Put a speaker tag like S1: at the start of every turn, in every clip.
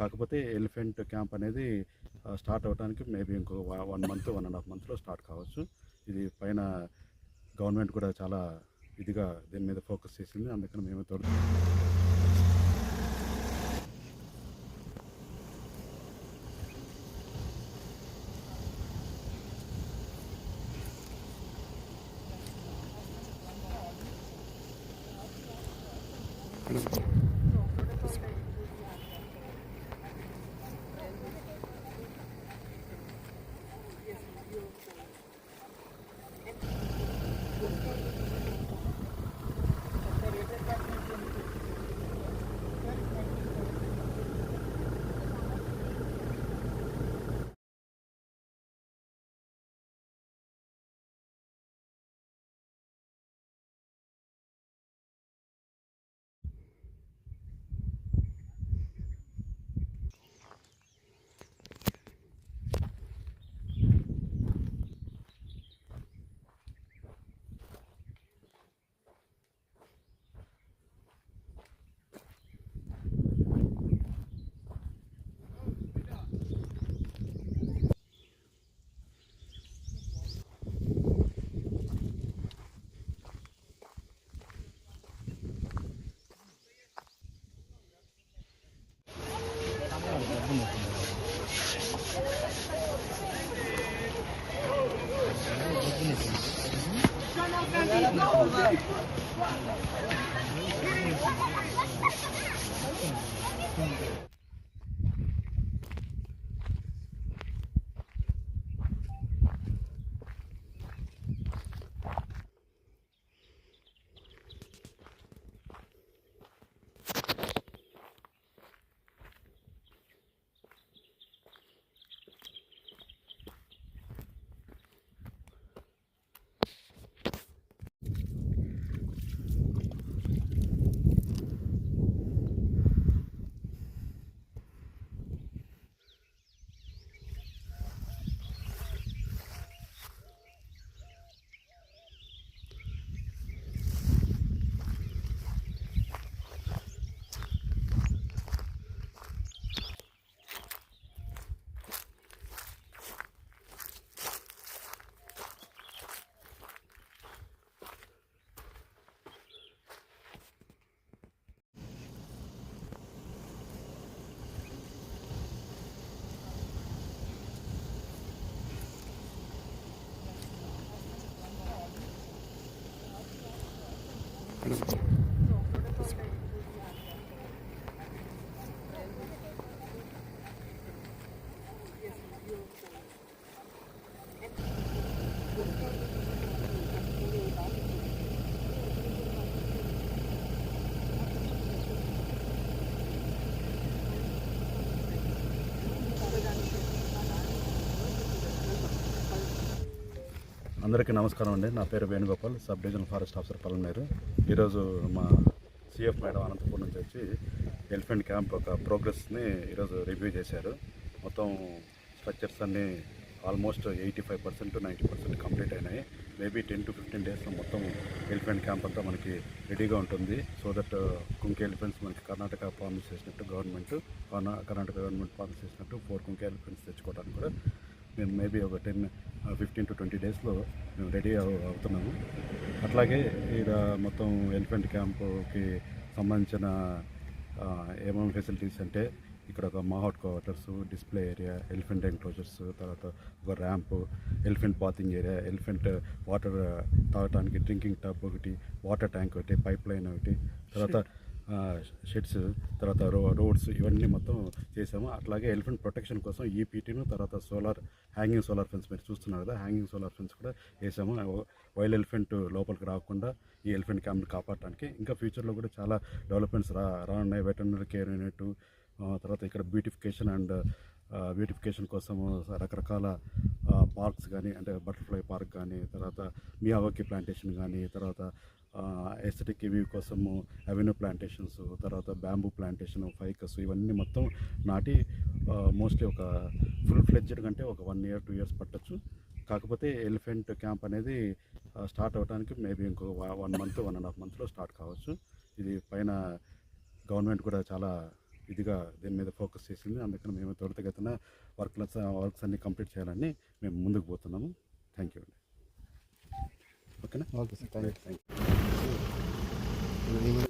S1: కాకపోతే elephant camp అనేది start అవ్వడానికి మేబీ ఇంకో one month one and half మంత్లో స్టార్ట్ కావచ్చు. ఇది పైన గవర్నమెంట్ కూడా చాలా ఇదిగా దీని మీద ఫోకస్ చేసింది. అందుకని మేము తోడు Thank you. అందరికీ నమస్కారం అండి. నా పేరు Venugopal sub divisional forest officer Palamaneru ఈరోజు మా సిఎఫ్ మేడం అనంతపురం నుంచి వచ్చి ఎలిఫెంట్ క్యాంప్ ఒక ప్రోగ్రెస్ని ఈరోజు రివ్యూ చేశారు. మొత్తం స్ట్రక్చర్స్ అన్నీ almost eighty five percent ninety percent complete అయినాయి. మేబీ టెన్ టు ఫిఫ్టీన్ డేస్లో మొత్తం ఎలిఫెంట్ క్యాంప్ అంతా మనకి రెడీగా ఉంటుంది. సో దట్ కుంకి ఎలిఫెంట్స్ మనకి కర్ణాటక ప్రామిస్ చేసినట్టు గవర్నమెంట్ కర్ణాటక గవర్నమెంట్ ప్రామిస్ చేసినట్టు ఫోర్ కుంకి ఎలిఫెంట్స్ తెచ్చుకోవడానికి కూడా మేము మేబీ ఒక టెన్ ఫిఫ్టీన్ టు ట్వంటీ డేస్లో మేము రెడీ అవుతున్నాము. అట్లాగే ఇక్కడ మొత్తం ఎలిఫెంట్ క్యాంపుకి సంబంధించిన ఏమేమి ఫెసిలిటీస్ అంటే ఇక్కడ ఒక mahout quarters display area elephant enclosures తర్వాత ఒక ramp elephant bathing area elephant water తాగడానికి డ్రింకింగ్ టబ్ ఒకటి వాటర్ ట్యాంక్ ఒకటి పైప్ లైన్ ఒకటి తర్వాత షెడ్స్ తర్వాత రో రోడ్స్ ఇవన్నీ మొత్తం చేసాము అట్లాగే ఎలిఫెంట్ ప్రొటెక్షన్ కోసం ఈపీటీను తర్వాత సోలార్ హ్యాంగింగ్ సోలార్ ఫెన్స్ మీరు చూస్తున్నారు కదా హ్యాంగింగ్ సోలార్ ఫెన్స్ కూడా వేసాము. వైల్డ్ ఎలిఫెంట్ లోపలికి రాకుండా ఈ ఎలిఫెంట్ క్యాంప్ని కాపాడటానికి. ఇంకా ఫ్యూచర్లో కూడా చాలా డెవలప్మెంట్స్ రా రానున్నాయి. వెటర్నరీ కేర్ యూనిట్ తర్వాత ఇక్కడ బ్యూటిఫికేషన్ అండ్ బ్యూటిఫికేషన్ కోసము రకరకాల పార్క్స్ కానీ అంటే బటర్ఫ్లై పార్క్ కానీ తర్వాత మియావాకి ప్లాంటేషన్ కానీ తర్వాత ఎస్థెటిక్ వ్యూ కోసము అవెన్యూ ప్లాంటేషన్స్ తర్వాత బ్యాంబూ ప్లాంటేషన్ ఫైకస్ ఇవన్నీ మొత్తం నాటి మోస్ట్లీ ఒక ఫుల్ ఫ్లెడ్జెడ్ కంటే ఒక వన్ ఇయర్ టూ ఇయర్స్ పట్టచ్చు. కాకపోతే ఎలిఫెంట్ క్యాంప్ అనేది స్టార్ట్ అవ్వడానికి మేబీ ఇంకో one month one and half మంత్లో స్టార్ట్ కావచ్చు. ఇది పైన గవర్నమెంట్ కూడా చాలా ఇదిగా దీని మీద ఫోకస్ చేసింది. అందుకని మేము త్వరితగతిన వర్క్లెస్ వర్క్స్ అన్ని కంప్లీట్ చేయాలని మేము ముందుకు పోతున్నాము. థ్యాంక్ యూ అండి. ఓకేనా?
S2: ఓకే సార్
S1: థ్యాంక్
S2: యూ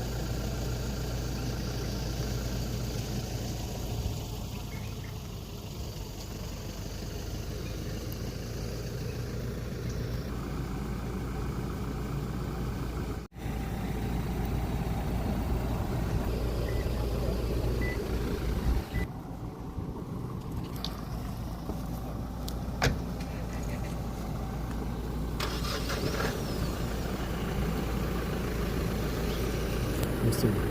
S2: కొంచెం రా